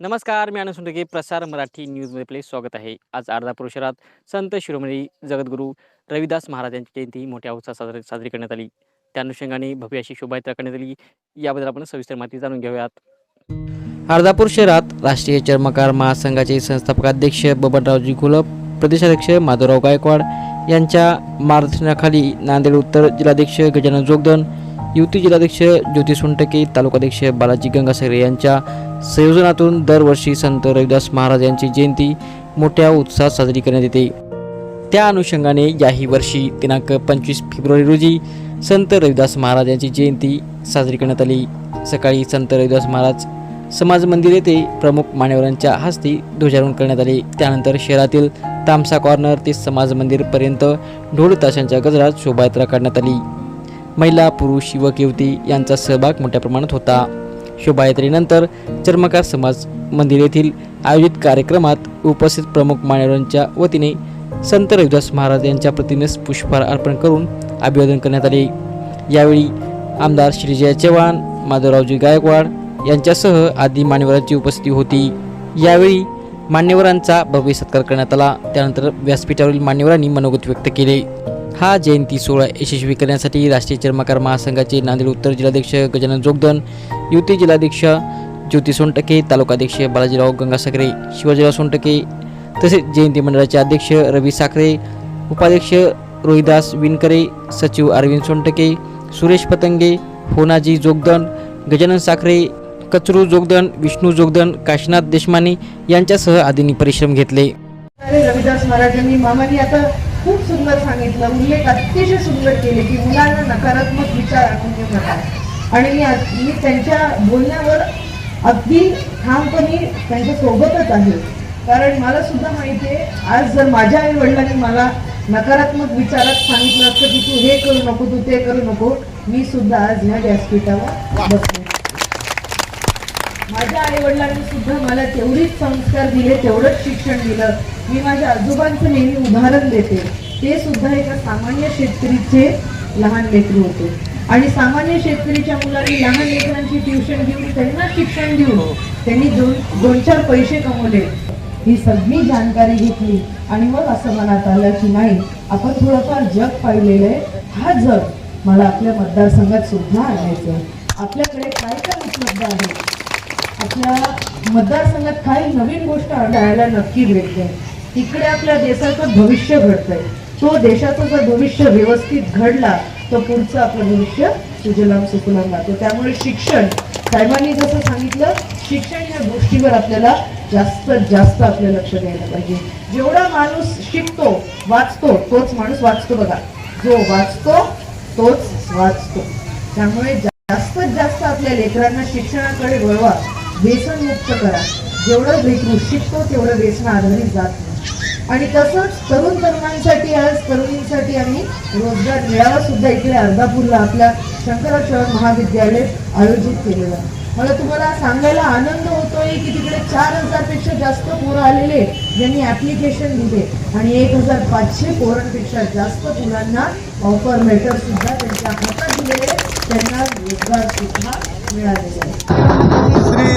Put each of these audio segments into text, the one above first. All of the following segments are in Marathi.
नमस्कार मी आनंद की प्रसार मराठी न्यूजमध्ये आपले स्वागत आहे. आज अर्धापूर शहरात संत शिरोमणी जगद्गुरू रविदास महाराज यांची जयंती मोठ्या उत्साहात साजरी साजरी करण्यात आली. त्या अनुषंगाने भव्य अशी शोभायात्रा करण्यात आली. याबद्दल आपण सविस्तर माहिती जाणून घेऊयात. अर्धापूर शहरात राष्ट्रीय चर्मकार महासंघाचे संस्थापक अध्यक्ष बबनरावजी घोलप प्रदेशाध्यक्ष माधवराव गायकवाड यांच्या मार्गदर्शनाखाली नांदेड उत्तर जिल्हाध्यक्ष गजानन जोगदन युती जिल्हाध्यक्ष ज्योती सुंटके तालुकाध्यक्ष बालाजी गंगासरे यांच्या संयोजनातून दरवर्षी संत रविदास महाराज यांची जयंती मोठ्या उत्साहात साजरी करण्यात येते. त्या अनुषंगाने याही वर्षी दिनांक पंचवीस फेब्रुवारी रोजी संत रविदास महाराज यांची जयंती साजरी करण्यात आली. सकाळी संत रविदास महाराज समाज मंदिर येथे प्रमुख मान्यवरांच्या हस्ते ध्वजारोहण करण्यात आले. त्यानंतर शहरातील तामसा कॉर्नर ते समाज मंदिरपर्यंत ढोल ताशांच्या गजरात शोभायात्रा काढण्यात आली. महिला पुरुष युवक युवती यांचा सहभाग मोठ्या प्रमाणात होता. शोभायात्रेनंतर चर्मकार समाज मंदिर येथील आयोजित कार्यक्रमात उपस्थित प्रमुख मान्यवरांच्या वतीने संत रविदास महाराज यांच्या प्रतिमेस पुष्पहार अर्पण करून अभिवादन करण्यात आले. यावेळी आमदार श्रीजय चव्हाण माधवरावजी गायकवाड यांच्यासह आदी मान्यवरांची उपस्थिती होती. यावेळी मान्यवरांचा भव्य सत्कार करण्यात आला. त्यानंतर व्यासपीठावरील मान्यवरांनी मनोगत व्यक्त केले. हा जयंती सोहळा यशस्वी करण्यासाठी राष्ट्रीय चर्मकार महासंघाचे नांदेड उत्तर जिल्हाध्यक्ष गजानन जोगदन युती जिल्हाध्यक्ष ज्योती सोनटके तालुकाध्यक्ष बालाजीराव गंगासागरे शिवाजीराव सोनटके तसेच जयंती मंडळाचे अध्यक्ष रवी साखरे उपाध्यक्ष रोहिदास विनकरे सचिव अरविंद सोनटके सुरेश पतंगे होनाजी जोगदन गजानन साखरे कचरू जोगदन विष्णू जोगदन काशीनाथ देशमाने यांच्यासह आदींनी परिश्रम घेतले. रविदास महाराजांनी मामानी आता खूप सुंदर सांगितलं. उल्लेख अतिशय सुंदर केले की मुलांना नकारात्मक विचार आणून देऊ नका. आणि मी मी त्यांच्या बोलण्यावर अगदी ठामपणे त्यांच्या सोबतच आहे. कारण मला सुद्धा माहिती आहे आज जर माझ्या आई वडिलांनी मला नकारात्मक विचारात सांगितलं असतं की तू हे करू नको तू ते करू नको मी सुद्धा आज या व्यासपीठावर बसले. माझ्या आई वडिलांनी सुद्धा मला तेवढीच संस्कार दिले तेवढंच शिक्षण दिलं. मी माझ्या आजोबांचं नेहमी उदाहरण देते. ते सुद्धा एका सामान्य शेतकरीचे लहान लेकरू होते. आणि सामान्य शेतकरीच्या मुलांनी लहान लेकरांची ट्युशन घेऊन त्यांना शिक्षण देऊन त्यांनी दोन दोन चार पैसे कमवले. ही सगळी जाणकारी घेतली आणि मग असं मनात आलं की नाही आपण थोडंफार जग पाहिलेलं आहे. हा जग मला आपल्या मतदारसंघात सुद्धा आणायचं आपल्याकडे काय काय उपलब्ध आहे? आपल्या मतदारसंघात काही नवीन गोष्ट आढळायला नक्की भेटते तिकडे आपल्या देशाचं भविष्य घडतंय. तो देशाचं जर भविष्य व्यवस्थित घडला तर पुढचं आपलं भविष्य सुजलाम सुफलाम राहतो. त्यामुळे शिक्षण साहेबांनी जसं सांगितलं शिक्षण या गोष्टीवर आपल्याला जास्तीत जास्त आपलं लक्ष द्यायला पाहिजे. जेवढा माणूस शिकतो वाचतो तोच माणूस वाचतो बघा. जो वाचतो तोच वाचतो. त्यामुळे जास्तीत जास्त आपल्या लेकरांना शिक्षणाकडे वळवा. व्यसनमुक्त करा. जेवढं लेकरू शिकतो तेवढं व्यसन आधारित जात नाही. आणि तसंच तरुण तरुणांसाठी आज तरुणींसाठी आम्ही रोजगार मेळावा सुद्धा इकडे अर्धापूरला आपल्या शंकरराव महाविद्यालय आयोजित केलेला मला तुम्हाला सांगायला आनंद होतोय की तिकडे चार हजारपेक्षा जास्त पोरं आलेले ज्यांनी ॲप्लिकेशन दिले. आणि एक हजार पाचशे पोरांपेक्षा जास्त मुलांना ऑफर लेटर सुद्धा त्यांच्या हातात दिलेले त्यांना रोजगार सुद्धा आहे श्री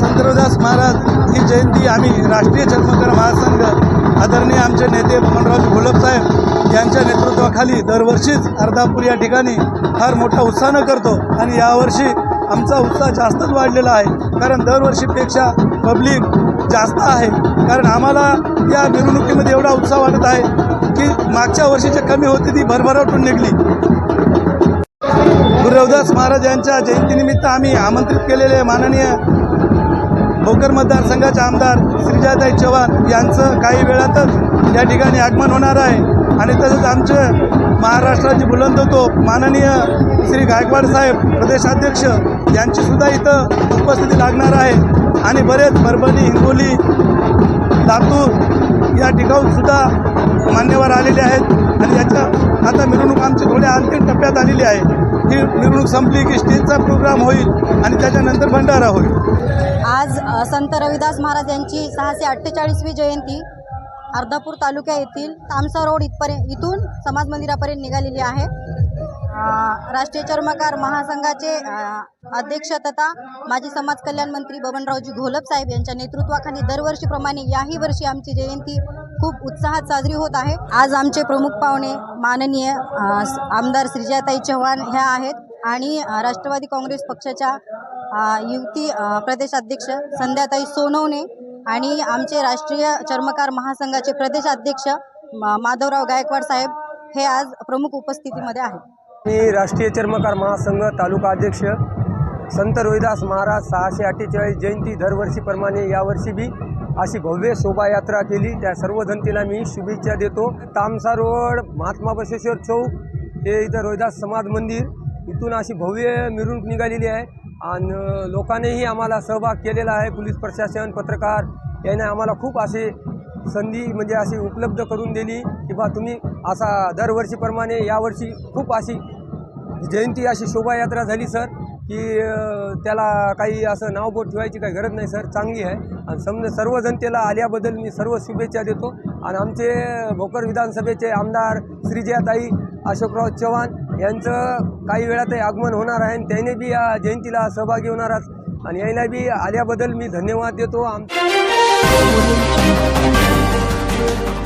संतरदास महाराज ही जयंती आम्ही राष्ट्रीय जन्मकर महासंघ आदरणीय आमचे नेते बबनराव घोलप साहेब यांच्या नेतृत्वाखाली दरवर्षीच अर्धापूर या ठिकाणी फार मोठा उत्साहानं करतो. आणि यावर्षी आमचा उत्साह जास्तच वाढलेला आहे. कारण दरवर्षीपेक्षा पब्लिक जास्त आहे. कारण आम्हाला या मिरवणुकीमध्ये एवढा उत्साह वाटत आहे की मागच्या वर्षीची कमी होती ती भरभराटून निघली. देवदास महाराज यांच्या जयंतीनिमित्त आम्ही आमंत्रित केलेले माननीय भोकर मतदारसंघाचे आमदार श्रीजाताई चव्हाण यांचं काही वेळातच या ठिकाणी आगमन होणार आहे. आणि तसंच आमचे महाराष्ट्राची बुलंद होतो माननीय श्री गायकवाड साहेब प्रदेशाध्यक्ष यांचीसुद्धा इथं उपस्थिती लागणार आहे. आणि बरेच परभणी हिंगोली लातूर या ठिकाणसुद्धा मान्यवर आलेले आहेत. आणि याच्या आता मिरवणूक आमची थोड्या अंतिम टप्प्यात आलेली आहे. ही संपली की स्टेजचा प्रोग्राम होईल आणि त्याच्यानंतर भंडारा होईल. आज संत रविदास महाराज यांची सहाशे अठ्ठेचाळीसवी जयंती अर्धापूर तालुक्या येथील तामसा रोड इथपर्यंत इथून समाज मंदिरापर्यंत निघालेली आहे. राष्ट्रीय चर्मकार महासंघाचे अध्यक्ष तथा माजी समाज कल्याण मंत्री बबनरावजी घोलप साहेब यांच्या नेतृत्वाखाली दरवर्षीप्रमाणे याही वर्षी आमची जयंती खूप उत्साहात साजरी होत आहे. आज आमचे प्रमुख पाहुणे माननीय आमदार श्रीजाताई चव्हाण ह्या आहेत आणि राष्ट्रवादी काँग्रेस पक्षाच्या युती युवती प्रदेशाध्यक्ष संध्याताई सोनवणे आणि आमचे राष्ट्रीय चर्मकार महासंघाचे प्रदेशाध्यक्ष म- माधवराव गायकवाड साहेब हे आज प्रमुख उपस्थितीमध्ये आहेत. मी राष्ट्रीय चर्मकार महासंघ तालुका अध्यक्ष संत रोहिदास महाराज सहाशे अठ्ठेचाळीस जयंती दरवर्षीप्रमाणे यावर्षी बी अशी भव्य शोभायात्रा केली. त्या सर्व जनतेला मी शुभेच्छा देतो. तामसा रोड महात्मा बसवेश्वर चौक ते इथं रोहिदास समाज मंदिर इथून अशी भव्य मिरवणूक निघालेली आहे. आणि लोकांनीही आम्हाला सहभाग केलेला आहे. पोलीस प्रशासन पत्रकार याने आम्हाला खूप असे संधी म्हणजे अशी उपलब्ध करून दिली की बा तुम्ही असा दरवर्षीप्रमाणे यावर्षी खूप अशी जयंती अशी शोभायात्रा झाली सर की त्याला काही असं नावबोट ठेवायची काही गरज नाही सर चांगली आहे. आणि समजा सर्व जनतेला आल्याबद्दल मी सर्व शुभेच्छा देतो. आणि आमचे भोकर विधानसभेचे आमदार श्रीजयाताई अशोकराव चव्हाण यांचं काही वेळातही आगमन होणार आहे. आणि त्याने बी या जयंतीला सहभागी होणार आणि यायला बी आल्याबद्दल मी धन्यवाद देतो. आम 我的紧握。